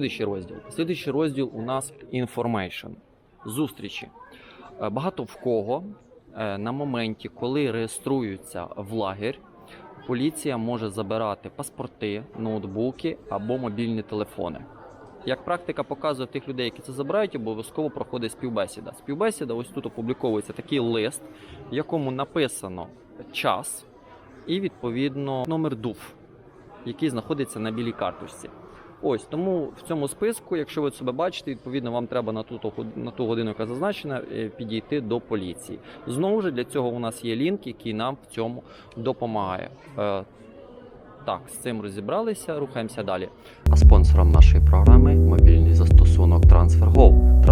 Слідуючий розділ. Слідуючий розділ у нас information. Зустрічі. Е, Багато в кого е, на моменті, коли реєструються в лагерь, поліція може забирати паспорти, ноутбуки або мобільні телефони. Як практика показує тих людей, які це забирають, обов'язково проходить співбесіда. Співбесіда, ось тут опубліковується такий лист, в якому написано час і відповідно номер ДУФ, який знаходиться на білій карточці. Ось тому в цьому списку, якщо ви себе бачите, відповідно вам треба на ту, на ту годину, яка зазначена, е, підійти до поліції. Знову ж для цього у нас є лінк, який нам в цьому допомагає. Е, Так, з цим розібралися, рухаємося далі. А спонсором нашої програми мобільний застосунок. TransferGo –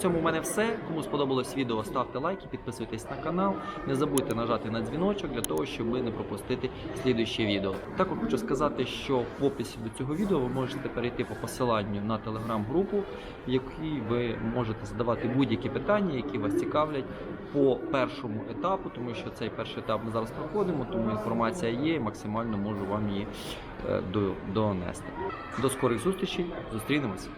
цьому у мене все. Кому сподобалось відео, ставте лайки, підписуйтесь на канал. Не забудьте нажати на дзвіночок для того, щоб не пропустити слідуюче відео. Також хочу сказати, що в описі до цього відео ви можете перейти по посиланню на телеграм-групу, в якій ви можете задавати будь-які питання, які вас цікавлять по першому етапу, тому що цей перший етап ми зараз проходимо, тому інформація є і максимально можу вам її е, донести. До скорих зустрічей, зустрінемось.